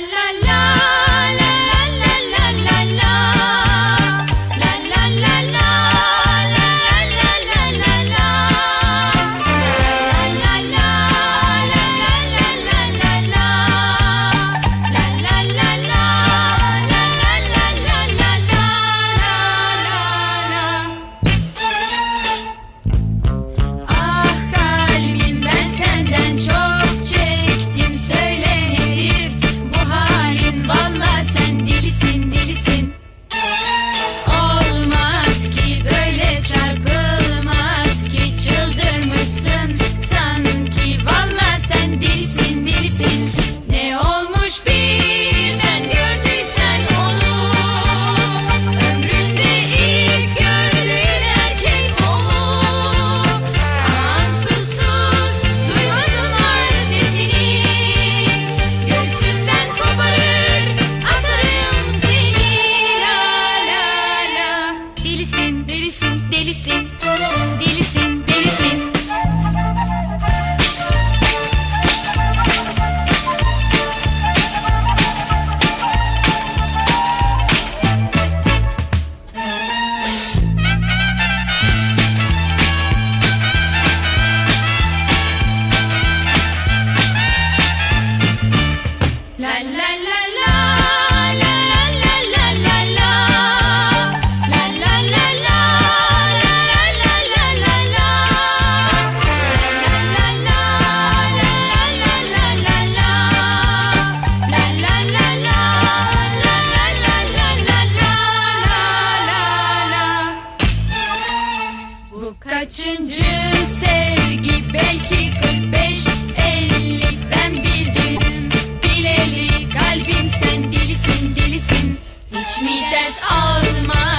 la la la delisin, delisin, delisin, delisin. La la Kaçıncı sevgi? Belki 45 50 ben bildim bileli kalbim. Sen delisin delisin. Hiç mi ders almazsın